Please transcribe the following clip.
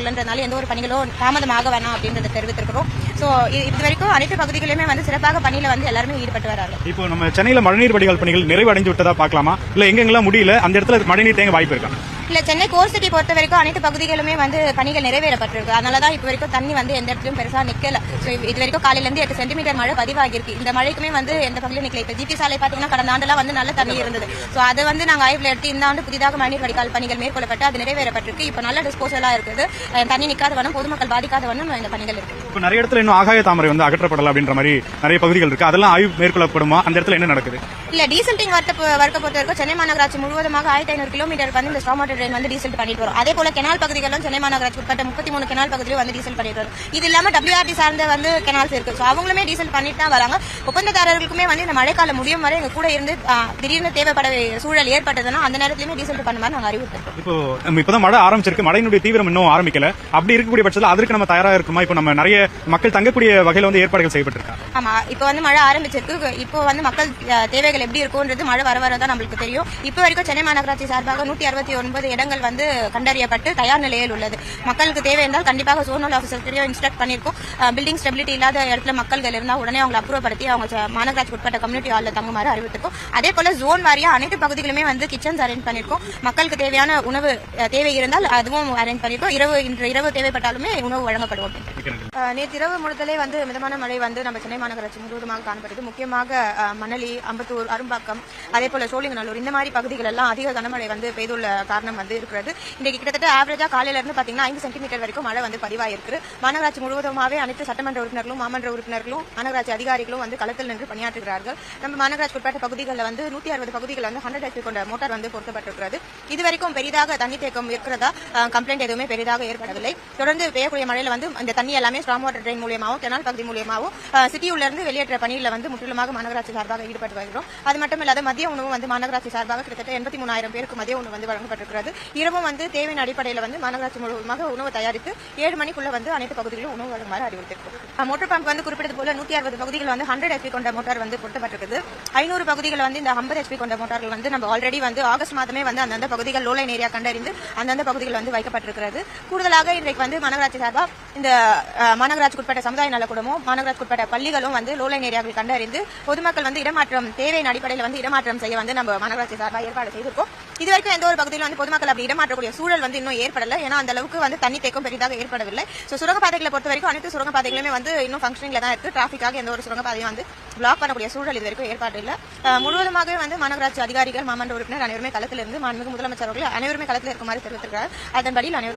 இல்லைன்றதுனால எந்த ஒரு பணிகளும் தாமதமாக வேணாம் அப்படின்றத தெரிவித்திருக்கிறோம். ஸோ இது வரைக்கும் அனைத்து பகுதிகளிலுமே வந்து சிறப்பாக பணியில வந்து எல்லாருமே ஈடுபட்டு வராங்க. இப்போ நம்ம சென்னையில மழைநீர் வடிகால் பணிகள் நிறைவடைஞ்சு விட்டதா பார்க்கலாமா? இல்ல எங்கெங்கெல்லாம் முடியல அந்த இடத்துல மழைநீர் தேங்க வாய்ப்பு இருக்கா? இல்ல சென்னை கோர் சிட்டி பொறுத்த வரைக்கும் அனைத்து பகுதிகளுமே வந்து பணிகள் நிறைவேறப்பட்டிருக்கு. அதனால தான் இப்போ வரைக்கும் தண்ணி வந்து எந்த இடத்துலயும் பெருசா நிக்கல. ஸோ இது வரைக்கும் காலையில இருந்து எட்டு சென்டிமீட்டர் மழை பதிவாகிருக்கு இந்த மழைக்குமே வந்து எந்த பகுதியும் நிக்கல. இப்போ ஜிபி சாலை பாத்தீங்கன்னா கடந்த ஆண்டுலாம் வந்து நல்ல தண்ணி இருந்தது. ஸோ அதை வந்து நாங்க ஆய்வுல எடுத்து இந்த ஆண்டு புதிதாக மழைநீர் வடிகால் பணிகள் மேற்கொள்ளப்பட்டு அது நிறைவேறப்பட்டிருக்கு. இப்போ நல்ல டிஸ்போசலா இருக்குது. தண்ணி நிக்காத வண்ணம் பொதுமக்கள் பாதிக்காத வண்ணம் இந்த பணிகள் இருக்கு. இப்போ நிறைய இடத்துல இன்னும் ஆகாய தாமரை வந்து அகற்றப்படல அப்படின்ற மாதிரி நிறைய பகுதிகள் இருக்கு. அதெல்லாம் ஆய்வு மேற்கொள்ளப்படுமா? அந்த இடத்துல என்ன நடக்குது? இல்ல டீசல் டிங் வர்க்க பொறுத்த வரைக்கும் சென்னை மாநகராட்சி முழுவதுமாக ஆயிரத்தி ஐநூறு கிலோமீட்டருக்கு வந்து இந்த ஸ்டாம் வாட்டர் ட்ரெயின் வந்து டீசல் பண்ணிட்டு வரும். அதே போல கெனால் பகுதிகளும் சென்னை மாநகராட்சி உட்பட்ட முப்பத்தி மூணு கெனால் பகுதியிலும் வந்து டீசல் பண்ணிட்டு வரும். இது இல்லாம டபிள்யூஆர்டி சார்ந்த வந்து கெனால்ஸ் இருக்கு. ஸோ அவங்களுமே டீசல் பண்ணிட்டு தான் வராங்க. ஒப்பந்ததாரர்களுக்குமே வந்து இந்த மழைக்காலம் முடியும் வரை எங்க கூட இருந்து திடீர்னு தேவைப்பட சூழல் ஏற்பட்டதுன்னா அந்த நேரத்திலுமே டீசல் பண்ணுமாறு நாங்க அறிவுறுத்திருக்கோம் இப்போ நம்ம இப்பதான் மழை ஆரம்பிச்சிருக்கு. மழையினுடைய தீவிரம் இன்னும் ஆரம்பிக்கல. அப்படி இருக்கக்கூடிய பட்சத்தில் அதற்கு நம்ம தயாரா இருக்குமா? இப்போ நம்ம நிறைய மக்கள் தங்கக்கூடிய வகையில வந்து ஏற்பாடுகள் செய்யப்பட்டிருக்கா? ஆமா இப்போ வந்து மழை ஆரம்பிச்சிருக்கு. இப்போ வந்து மக்கள் தேவைகள் எப்படி இருக்கும்ன்றது மழை வர வர தான் நம்மளுக்கு தெரியும். இப்போ வரைக்கும் சென்னை மாநகராட்சி சார்பாக நூற்றி அறுபத்தி ஒன்பது இடங்கள் வந்து கண்டறியப்பட்டு தயார் நிலையில் உள்ளது. மக்களுக்கு தேவை இருந்தால் கண்டிப்பாக சோனல் ஆஃபீஸர் இன்ஸ்ட்ரக்ட் பண்ணியிருக்கோம். பில்டிங் ஸ்டெபிலிட்டி இல்லாத இடத்துல மக்கள்கள் இருந்தால் உடனே அவங்களை அப்ரூவப்படுத்தி அவங்க மாநகராட்சி உட்பட்ட கம்யூனிட்டி ஹாலில் தங்குமாறு அறிவித்திருக்கோம் அதே போல ஜோன் வாரியா அனைத்து பகுதிகளுமே வந்து கிச்சன்ஸ் அரேஞ்ச் பண்ணியிருக்கோம். மக்களுக்கு தேவையான உணவு தேவை இருந்தால் அதுவும் அரேஞ்ச் பண்ணியிருக்கோம். இரவு இன்று இரவு தேவைப்பட்டாலுமே உணவு வழங்கப்படும் நேற்று இரவு முழுதலே வந்து மிதமான மழை வந்து நம்ம சென்னை மாநகராட்சி முழுவதுமாக காணப்படுது முக்கியமாக மணலி அம்பத்தூர் அரும்பாக்கம் அதே போல சோழிங்கநல்லூர் இந்த மாதிரி பகுதிகள் எல்லாம் அதிக கனமழை வந்து பெய்துள்ள காரணம் வந்து இருக்கிறது. இன்றைக்கு கிட்டத்தட்ட ஆவரேஜா காலையில இருந்து பாத்தீங்கன்னா ஐந்து சென்டிமீட்டர் வரைக்கும் மழை வந்து பதிவாயிருக்கு. மாநகராட்சி முழுவதுமாவே அனைத்து சட்டமன்ற உறுப்பினர்களும் மாமன்ற உறுப்பினர்களும் மாநகராட்சி அதிகாரிகளும் வந்து களத்தில் நின்று பணியாற்றுகிறார்கள். நம்ம மாநகராட்சி உட்பட்ட பகுதிகளில் வந்து நூற்றி அறுபது பகுதிகளில் வந்து ஹண்ட்ரட் ஹெச்பி கொண்ட மோட்டார் வந்து பொருத்தப்பட்டிருக்கிறது. இதுவரைக்கும் பெரிதாக தண்ணி தேக்கம் இருக்கிறதா? கம்ப்ளைண்ட் எதுவுமே பெரிதாக ஏற்படவில்லை. தொடர்ந்து பெய்யக்கூடிய மழையில வந்து இந்த தண்ணி எல்லாமே ஸ்ட்ராங் வாட்டர் ட்ரெயின் மூலியமாகவும் கெனால் பகுதி மூலியமாகவும் சிட்டியுள்ள இருந்து வெளியேற்ற பணியில் வந்து முற்றிலுமாக மாநகராட்சி சார்பாக ஈடுபட்டு வருகிறோம். அது மட்டும் இல்லாத மதிய உணவு வந்து மாநகராட்சி சார்பாக கிட்டத்தட்ட எண்பத்தி மூணாயிரம் பேருக்கு மதிய உணவு வந்து வழங்கப்பட்டிருக்கிறது. கிடையாது இரவும் வந்து தேவையின் அடிப்படையில் வந்து மாநகராட்சி முழுவதுமாக உணவு தயாரித்து ஏழு மணிக்குள்ள வந்து அனைத்து பகுதிகளிலும் உணவு வழங்குமாறு அறிவுறுத்திருக்கிறோம். மோட்டர் பம்ப் வந்து குறிப்பிட்டது போல நூத்தி அறுபது பகுதிகள் வந்து ஹண்ட்ரட் ஹெச்பி கொண்ட மோட்டார் வந்து பொருத்தப்பட்டிருக்குது. ஐநூறு பகுதிகள் வந்து இந்த ஐம்பது ஹெச்பி கொண்ட மோட்டார்கள் வந்து நம்ம ஆல்ரெடி வந்து ஆகஸ்ட் மாதமே வந்து அந்தந்த பகுதிகள் லோலைன் ஏரியா கண்டறிந்து அந்தந்த பகுதிகள் வந்து வைக்கப்பட்டிருக்கிறது. கூடுதலாக இன்றைக்கு வந்து மாநகராட்சி சார்பாக இந்த மாநகராட்சிக்குட்பட்ட சமுதாய நலக்கூடமும் மாநகராட்சிக்குட்பட்ட பள்ளிகளும் வந்து லோலைன் ஏரியாவில் கண்டறிந்து பொதுமக்கள் வந்து இடமாற்றம் தேவையின் அடிப்படையில் வந்து இடமாற்றம் செய்ய வந்து நம்ம மாநகராட்சி சார்பாக ஏற்பாடு செய்திருக்கோம். இதுவரைக்கும் எந்த ஒரு பகுதியில் வந்து பொதுமக்கள் அப்படி இடமாற்றக்கூடிய சூழல் வந்து இன்னும் ஏற்படல. ஏன்னா அந்த அளவுக்கு வந்து தண்ணி தேக்கம் பெரிதாக ஏற்படவில்லை. ஸோ சுரங்கப்பாதைகளை பொறுத்த வரைக்கும் அனைத்து சுரங்கப்பாதைகளுமே வந்து இன்னும் ஃபங்க்ஷனிங்ல தான் இருக்கு. டிராஃபிக்காக எந்த ஒரு சுரங்கப்பாதையும் வந்து பிளாக் பண்ணக்கூடிய சூழல் இது வரைக்கும் ஏற்பாடு இல்லை. அஹ், முழுவதுமாகவே வந்து மாநகராட்சி அதிகாரிகள் மாமன்ற உறுப்பினர் அனைவருமே களத்தில் இருந்து மாண்புமிகு முதலமைச்சர் அவர்கள் அனைவருமே களத்தில் இருக்குமாறு தெரிவித்திருக்கிறார். அதன்படி அனைவரும்